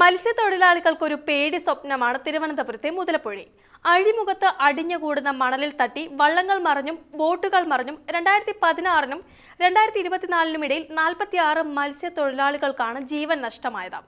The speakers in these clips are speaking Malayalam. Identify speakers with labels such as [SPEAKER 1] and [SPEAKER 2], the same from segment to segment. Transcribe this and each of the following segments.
[SPEAKER 1] മത്സ്യത്തൊഴിലാളികൾക്കൊരു പേടി സ്വപ്നമാണ് തിരുവനന്തപുരത്തെ മുതലപ്പുഴി. അഴിമുഖത്ത് അടിഞ്ഞുകൂടുന്ന മണലിൽ തട്ടി വള്ളങ്ങൾ മറിഞ്ഞും ബോട്ടുകൾ മറിഞ്ഞും രണ്ടായിരത്തി പതിനാറിനും രണ്ടായിരത്തി ഇരുപത്തിനാലിനും ഇടയിൽ നാൽപ്പത്തിയാറ് മത്സ്യത്തൊഴിലാളികൾക്കാണ് ജീവൻ നഷ്ടമായത്.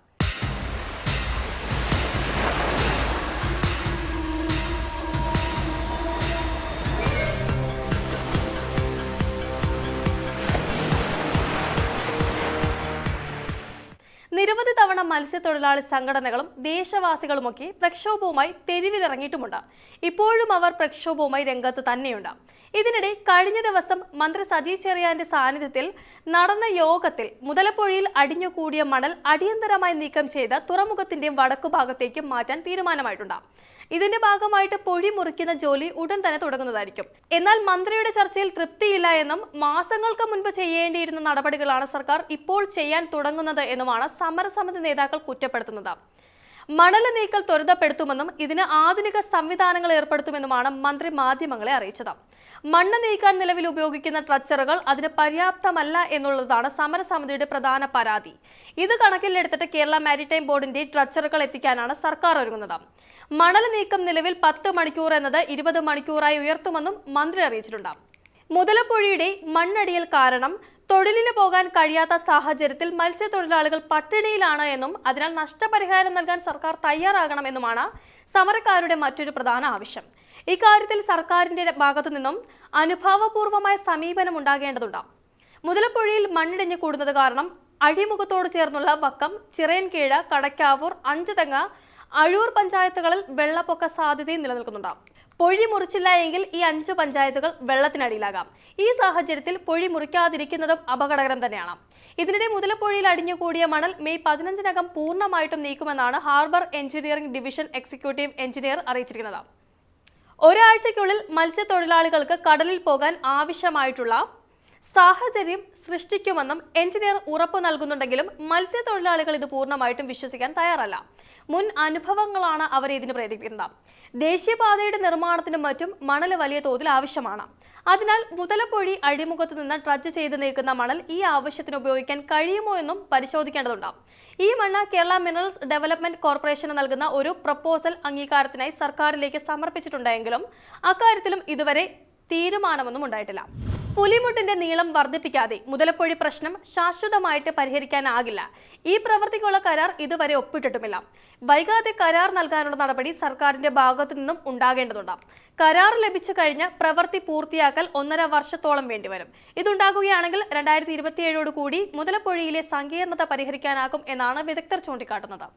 [SPEAKER 1] നിരവധി തവണ മത്സ്യത്തൊഴിലാളി സംഘടനകളും ദേശവാസികളുമൊക്കെ പ്രക്ഷോഭവുമായി തെരുവിലിറങ്ങിയിട്ടുമുണ്ട്. ഇപ്പോഴും അവർ പ്രക്ഷോഭവുമായി രംഗത്ത് തന്നെയുണ്ട്. ഇതിനിടെ കഴിഞ്ഞ ദിവസം മന്ത്രി സജി ചെറിയാന്റെ സാന്നിധ്യത്തിൽ നടന്ന യോഗത്തിൽ മുതലപ്പുഴയിൽ അടിഞ്ഞുകൂടിയ മണൽ അടിയന്തരമായി നീക്കം ചെയ്ത് തുറമുഖത്തിന്റെ വടക്കുഭാഗത്തേക്ക് മാറ്റാൻ തീരുമാനമായിട്ടുണ്ട്. ഇതിന്റെ ഭാഗമായിട്ട് പൊഴി മുറിക്കുന്ന ജോലി ഉടൻ തന്നെ തുടങ്ങുന്നതായിരിക്കും. എന്നാൽ മന്ത്രിയുടെ ചർച്ചയിൽ തൃപ്തിയില്ല എന്നും മാസങ്ങൾക്ക് മുൻപ് ചെയ്യേണ്ടിയിരുന്ന നടപടികളാണ് സർക്കാർ ഇപ്പോൾ ചെയ്യാൻ തുടങ്ങുന്നത് എന്നുമാണ് സമരസമിതി നേതാക്കൾ കുറ്റപ്പെടുത്തുന്നത്. മണൽ നീക്കൽ ത്വരിതപ്പെടുത്തുമെന്നും ഇതിന് ആധുനിക സംവിധാനങ്ങൾ ഏർപ്പെടുത്തുമെന്നുമാണ് മന്ത്രി മാധ്യമങ്ങളെ അറിയിച്ചത്. മണ്ണ് നീക്കാൻ നിലവിൽ ഉപയോഗിക്കുന്ന ട്രച്ചറുകൾ അതിന് പര്യാപ്തമല്ല എന്നുള്ളതാണ് സമരസമിതിയുടെ പ്രധാന പരാതി. ഇത് കണക്കിലെടുത്തിട്ട് കേരള മാരിടൈം ബോർഡിന്റെ ട്രച്ചറുകൾ എത്തിക്കാനാണ് സർക്കാർ ഒരുങ്ങുന്നത്. മണൽ നീക്കം നിലവിൽ പത്ത് മണിക്കൂർ എന്നത് ഇരുപത് മണിക്കൂറായി ഉയർത്തുമെന്നും മന്ത്രി അറിയിച്ചിട്ടുണ്ട്. മുതലപ്പുഴയുടെ മണ്ണടിയൽ കാരണം തൊഴിലിന് പോകാൻ കഴിയാത്ത സാഹചര്യത്തിൽ മത്സ്യത്തൊഴിലാളികൾ പട്ടിണിയിലാണ് എന്നും അതിനാൽ നഷ്ടപരിഹാരം നൽകാൻ സർക്കാർ തയ്യാറാകണമെന്നുമാണ് സമരക്കാരുടെ മറ്റൊരു പ്രധാന ആവശ്യം. ഇക്കാര്യത്തിൽ സർക്കാരിന്റെ ഭാഗത്തു നിന്നും അനുഭാവപൂർവമായ സമീപനം ഉണ്ടാകേണ്ടതുണ്ട്. മുതലപ്പുഴയിൽ മണ്ണിടിഞ്ഞു കൂടുന്നത് കാരണം അഴിമുഖത്തോട് ചേർന്നുള്ള വക്കം ചിറയൻകീഴ് കടക്കാവൂർ അഞ്ചുതെങ്ങ അഴൂർ പഞ്ചായത്തുകളിൽ വെള്ളപ്പൊക്ക സാധ്യതയും നിലനിൽക്കുന്നുണ്ട്. പൊഴി മുറിച്ചില്ല എങ്കിൽ ഈ അഞ്ചു പഞ്ചായത്തുകൾ വെള്ളത്തിനടിയിലാകാം. ഈ സാഹചര്യത്തിൽ പൊഴി മുറിക്കാതിരിക്കുന്നതും അപകടകരം തന്നെയാണ്. ഇതിനിടെ മുതലപ്പുഴയിൽ അടിഞ്ഞുകൂടിയ മണൽ മെയ് പതിനഞ്ചിനകം പൂർണമായിട്ടും നീക്കുമെന്നാണ് harbour engineering division executive engineer അറിയിച്ചിരിക്കുന്നത്. ഒരാഴ്ചയ്ക്കുള്ളിൽ മത്സ്യത്തൊഴിലാളികൾക്ക് കടലിൽ പോകാൻ ആവശ്യമായിട്ടുള്ള സാഹചര്യം സൃഷ്ടിക്കുമെന്നും എഞ്ചിനീയർ ഉറപ്പ് നൽകുന്നുണ്ടെങ്കിലും മത്സ്യത്തൊഴിലാളികൾ ഇത് പൂർണമായിട്ടും വിശ്വസിക്കാൻ തയ്യാറല്ല. മുൻ അനുഭവങ്ങളാണ് അവരെ ഇതിന് പ്രേരിപ്പിക്കുന്നത്. ദേശീയപാതയുടെ നിർമ്മാണത്തിനും മറ്റും മണൽ വലിയ തോതിൽ ആവശ്യമാണ്. അതിനാൽ മുതലപ്പൊഴി അഴിമുഖത്ത് നിന്ന് ട്രച്ച് ചെയ്ത് നീക്കുന്ന മണൽ ഈ ആവശ്യത്തിന് ഉപയോഗിക്കാൻ കഴിയുമോ എന്നും പരിശോധിക്കേണ്ടതുണ്ട്. ഈ മണ്ണ് കേരള മിനറൽസ് ഡെവലപ്മെന്റ് കോർപ്പറേഷന് നൽകുന്ന ഒരു പ്രപ്പോസൽ അംഗീകാരത്തിനായി സർക്കാരിലേക്ക് സമർപ്പിച്ചിട്ടുണ്ടെങ്കിലും അക്കാര്യത്തിലും ഇതുവരെ തീരുമാനമൊന്നും ഉണ്ടായിട്ടില്ല. പുലിമുട്ടിന്റെ നീളം വർദ്ധിപ്പിക്കാതെ മുതലപ്പൊഴി പ്രശ്നം ശാശ്വതമായിട്ട് പരിഹരിക്കാനാകില്ല. ഈ പ്രവൃത്തിക്കുള്ള കരാർ ഇതുവരെ ഒപ്പിട്ടിട്ടുമില്ല. വൈകാതെ കരാർ നൽകാനുള്ള നടപടി സർക്കാരിന്റെ ഭാഗത്തു നിന്നും ഉണ്ടാകേണ്ടതുണ്ട്. കരാർ ലഭിച്ചു കഴിഞ്ഞ പ്രവൃത്തി പൂർത്തിയാക്കൽ ഒന്നര വർഷത്തോളം വേണ്ടിവരും. ഇതുണ്ടാകുകയാണെങ്കിൽ രണ്ടായിരത്തി ഇരുപത്തിയേഴോട് കൂടി മുതലപ്പൊഴിയിലെ സങ്കീർണത പരിഹരിക്കാനാകും എന്നാണ് വിദഗ്ധർ ചൂണ്ടിക്കാട്ടുന്നത്.